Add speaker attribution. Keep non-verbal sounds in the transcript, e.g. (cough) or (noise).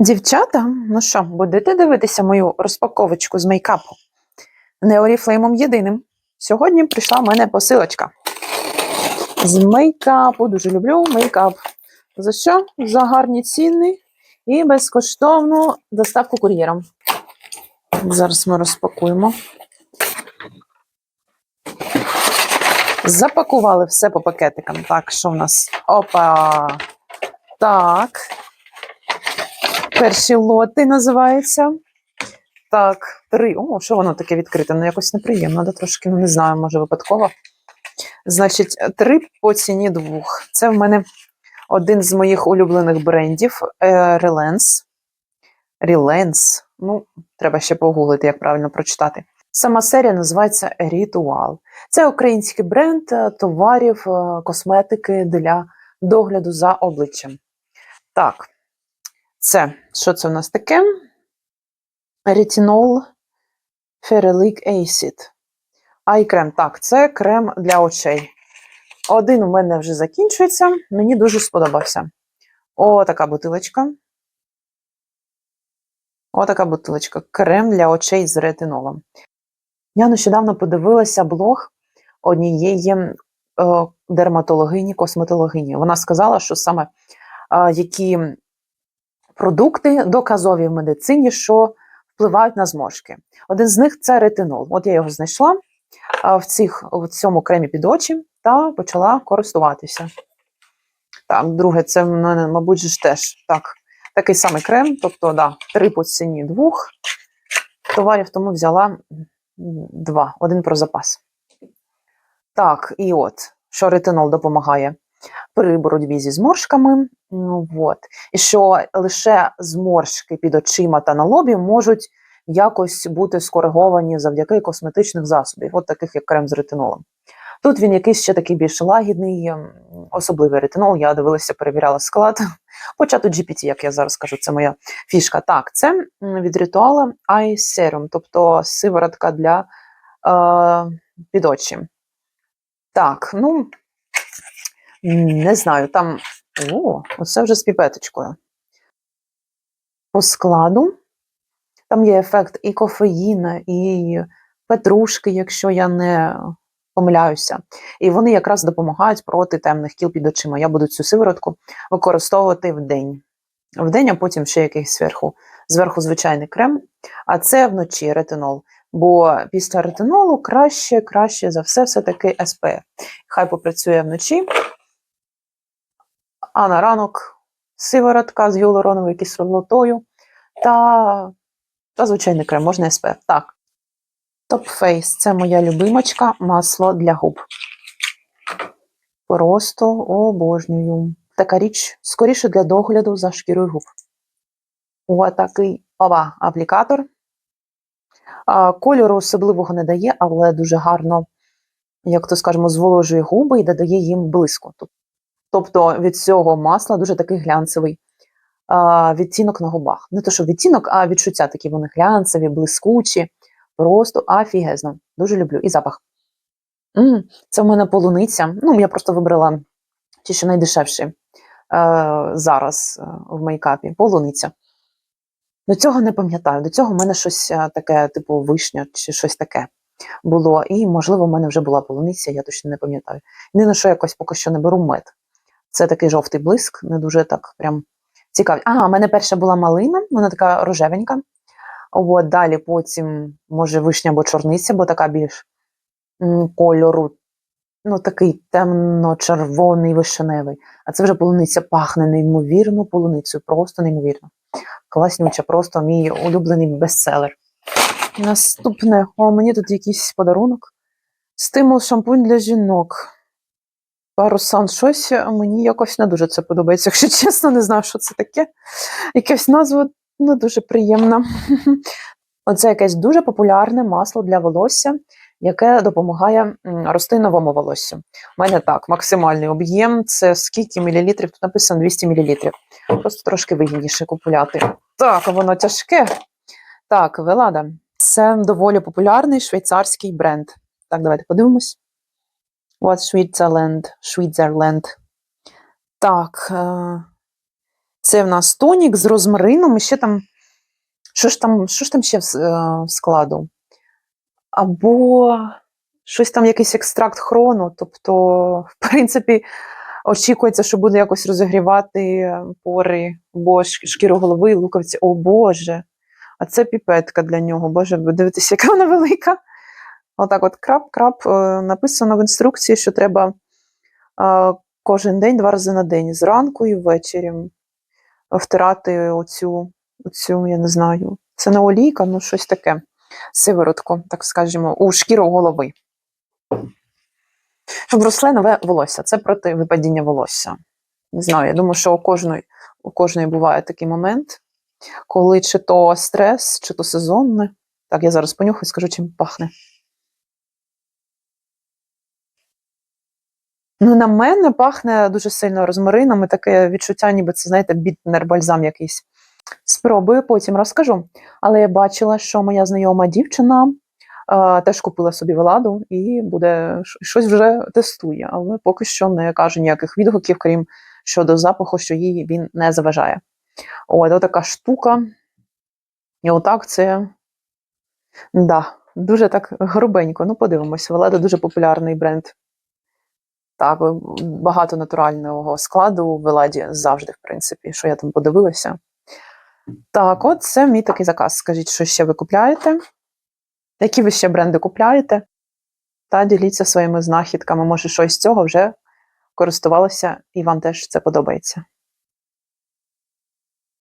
Speaker 1: Дівчата, ну що, будете дивитися мою розпаковочку з мейкапу? Не оріфлеймом єдиним. Сьогодні прийшла в мене посилочка. З мейкапу. Дуже люблю мейкап. За що? За гарні ціни і безкоштовну доставку кур'єром. Зараз ми розпакуємо. Запакували все по пакетикам. Так, що в нас? Опа! Так. Перші лоти називаються. Так, три. О, що воно таке відкрите? Ну, якось неприємно, да, трошки, ну не знаю, може випадково. Значить, три по ціні двох. Це в мене один з моїх улюблених брендів е, Relance. Relance. Ну, треба ще погуглити, як правильно прочитати. Сама серія називається Ritual. Це український бренд е, товарів, е, косметики для догляду за обличчям. Так, це що це у нас таке? Ретинол Ferulic Acid. Ай-крем. Так, це крем для очей. Один у мене вже закінчується. Мені дуже сподобався. О, така бутилочка. О, така бутилочка. Крем для очей з ретинолом. Я нещодавно подивилася блог однієї е, дерматологині, косметологині. Вона сказала, що саме е, які продукти доказові в медицині, що впливають на зморшки. Один з них це ретинол. От я його знайшла в, цих, в цьому кремі під очі та почала користуватися. Так, друге, це в мене, мабуть, ж теж так, такий самий крем, тобто, да, три по ціні двох товарів, тому взяла два, один про запас. Так, і от, що ретинол допомагає при боротьбі зі зморшками. От. І що лише зморшки під очима та на лобі можуть якось бути скориговані завдяки косметичних засобів, от таких як крем з ретинолом. Тут він якийсь ще такий більш лагідний, особливий ретинол. Я дивилася, перевіряла склад. (laughs) Почату GPT, як я зараз кажу, це моя фішка. Так, це від ритуала Eye Serum, тобто сиворотка для е, під очі. Так, ну не знаю, там. О, оце вже з піпеточкою. По складу. Там є ефект і кофеїна, і петрушки, якщо я не помиляюся. І вони якраз допомагають проти темних кіл під очима. Я буду цю сиворотку використовувати в день. В день, а потім ще якийсь зверху, зверху звичайний крем. А це вночі ретинол. Бо після ретинолу краще, краще за все, все-таки SPF. Хай попрацює вночі, а на ранок сиворотка з гіалуроновою кислотою та, та звичайний крем, можна SPF. Так. Top Face – це моя любимочка, масло для губ. Просто обожнюю. Така річ скоріше для догляду за шкірою губ. Ось такий ова аплікатор. А, Кольору особливого не дає, але дуже гарно, як то скажемо, зволожує губи і додає їм блиску. Тобто від цього масла дуже такий глянцевий а, відтінок на губах. Не то, що відтінок, а відчуття такі вони глянцеві, блискучі. Просто афігезно. Дуже люблю. І запах. М, Це в мене полуниця. Ну, я просто вибрала ті, що найдешевші е, зараз е, в мейкапі. Полуниця. До цього не пам'ятаю. До цього в мене щось е, таке, типу, вишня чи щось таке було. І, можливо, в мене вже була полуниця, я точно не пам'ятаю. Єдине, що якось поки що не беру мед. Це такий жовтий блиск, не дуже так прям цікавий. Ага, в мене перша була малина, вона така рожевенька. От, далі потім, може, вишня або чорниця, бо така більш кольору, ну такий темно-червоний вишеневий. А це вже полуниця пахне неймовірно полуницею, просто неймовірно. Класнюча, просто мій улюблений бестселер. Наступне, о, мені тут якийсь подарунок. Стимул шампунь для жінок. Парусан, щось мені якось не дуже це подобається. Якщо (laughs) чесно, не знаю, що це таке. Якась назва не дуже приємна. (laughs) Оце якесь дуже популярне масло для волосся, яке допомагає рости новому волосю. У мене так, максимальний об'єм це скільки мілілітрів? Тут написано 200 мілілітрів. Просто трошки вигідніше купувати. Так, воно тяжке. Так, Велада. Це доволі популярний швейцарський бренд. Так, давайте подивимось. What Switzerland? Switzerland. Так. Е- Це в нас тонік з розмарином. І ще там. Що ж там, що ж там ще е, в складу? Або щось там, якийсь екстракт хрону. Тобто, в принципі, очікується, що буде якось розігрівати пори, бо шкіру голови, луковиці. О Боже! А це піпетка для нього. Боже, ви дивитеся, яка вона велика. Отак, от крап-крап. е, Написано в інструкції, що треба е, кожен день, два рази на день, зранку і ввечері втирати оцю, оцю, я не знаю, це не олійка, ну щось таке. Сиворотку, так скажемо, у шкіру голови. Щоб росле нове волосся. Це проти випадіння волосся. Не знаю, я думаю, що у кожної, у кожної буває такий момент, коли чи то стрес, чи то сезонне. Так, я зараз понюхаю скажу, чим пахне. Ну, на мене пахне дуже сильно розмарином і таке відчуття, ніби це, знаєте, бітнер бальзам якийсь. Спробую, потім розкажу. Але я бачила, що моя знайома дівчина е, теж купила собі владу і буде щось вже тестує, але поки що не каже ніяких відгуків, крім щодо запаху, що їй він не заважає. От, от така штука. І отак це да, дуже так грубенько. Ну, подивимось. Веледа дуже популярний бренд. Так, багато натурального складу в Веладі завжди, в принципі, що я там подивилася. Так, от це мій такий заказ. Скажіть, що ще ви купляєте? Які ви ще бренди купляєте? Та діліться своїми знахідками. Може, щось з цього вже користувалося і вам теж це подобається.